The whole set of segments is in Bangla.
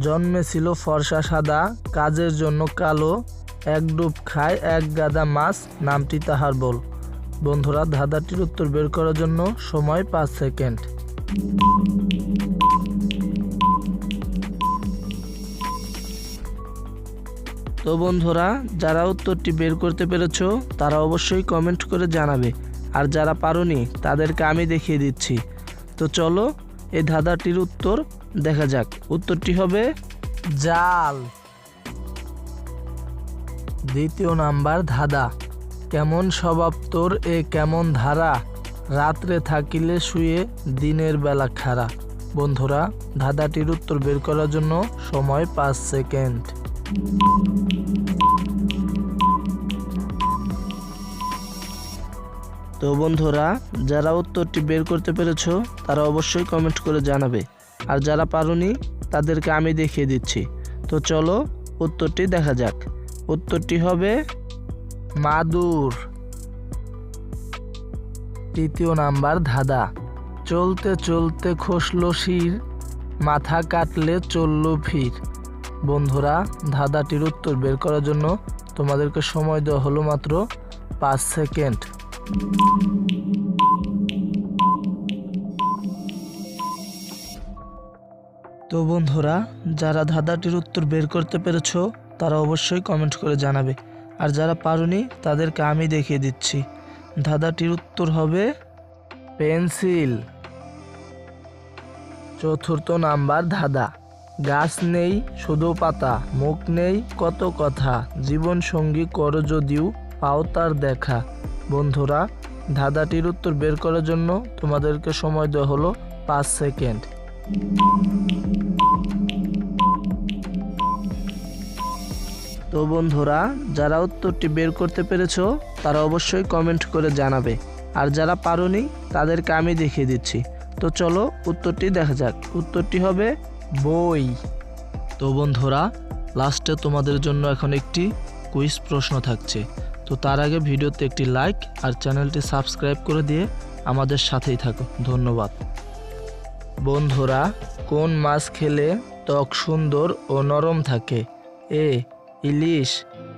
জন্মে ছিল ফর্সা সাদা, কাজের জন্য কালো, এক ডুব খায় এক গাদা মাছ, নামটি তাহার বল। বন্ধুরা, ধাঁধাটির উত্তর বের করার জন্য সময় পাঁচ সেকেন্ড। তো বন্ধুরা, যারা উত্তরটি বের করতে পেরেছ, তারা অবশ্যই কমেন্ট করে জানাবে। আর যারা পারোনি, তাদেরকে আমি দেখিয়ে দিচ্ছি। তো চলো, এই ধাঁধাটির উত্তর দেখা যাক। উত্তরটি হবে জাল। দ্বিতীয় নাম্বার ধাঁধা। কেমন স্বভাব তোর এ কেমন ধারা? রাত্রে থাকিলে শুয়ে, দিনের বেলা খাড়া বন্ধুরা, ধাঁধাটির উত্তর বের করার জন্য সময় পাঁচ সেকেন্ড। তো বন্ধুরা, যারা উত্তরটি বের করতে পেরেছ, তারা অবশ্যই কমেন্ট করে জানাবে। আর যারা পারোনি, তাদেরকে আমি দেখিয়ে দিচ্ছি। তো চলো, উত্তরটি দেখা যাক। উত্তরটি হবে মাদুর। তৃতীয় নাম্বার ধাঁধা। চলতে চলতে খসলো শির, মাথা কাটলে চলল ফির বন্ধুরা, ধাঁধাটির উত্তর বের করার জন্য তোমাদেরকে সময় দেওয়া হলো মাত্র পাঁচ সেকেন্ড। তো বন্ধুরা, যারা ধাঁধাটির উত্তর বের করতে পেরেছ, তারা অবশ্যই কমেন্ট করে জানাবে। আর যারা পারোনি, তাদেরকে আমি দেখিয়ে দিচ্ছি। ধাঁধাটির উত্তর হবে পেন্সিল। চতুর্থ নাম্বার ধাঁধা। গাছ নেই, শুধু পাতা, মুখ নেই, কত কথা। জীবন সঙ্গী করো যদিও পাও তার দেখা। বন্ধুরা, ধাঁধাটির উত্তর বের করার জন্য তোমাদেরকে সময় দেওয়া হলো পাঁচ সেকেন্ড। তো বন্ধুরা, যারা উত্তরটি বের করতে পেরেছ, তারা অবশ্যই কমেন্ট করে জানাবে। আর যারা পারোনি, তাদেরকে আমি দেখিয়ে দিচ্ছি। তো চলো, উত্তরটি দেখা যাক। উত্তরটি হবে বই। তো বন্ধুরা লাস্টে তোমাদের জন্য এখন একটি কুইজ প্রশ্ন থাকছে। তো তার আগে ভিডিওতে একটি লাইক আর চ্যানেলটি সাবস্ক্রাইব করে দিয়ে আমাদের সাথেই থাকো। ধন্যবাদ। বন্ধুরা, কোন মাছ খেলে ত্বক সুন্দর ও নরম থাকে? এ ইলিশ,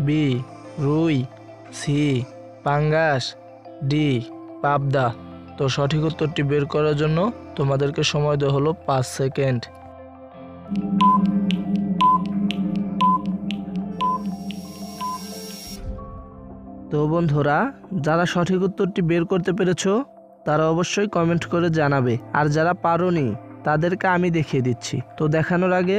বি, রুই, সি, পাঙ্গাস, ডি, পাবদা। তো সঠিক উত্তরটি বের করার জন্য তোমাদেরকে সময় দেওয়া হলো পাঁচ সেকেন্ড। তো বন্ধুরা, যারা সঠিক উত্তরটি বের করতে পেরেছ, তারা অবশ্যই কমেন্ট করে জানাবে। আর যারা পারোনি, তাদেরকে আমি দেখিয়ে দিচ্ছি। তো দেখানোর আগে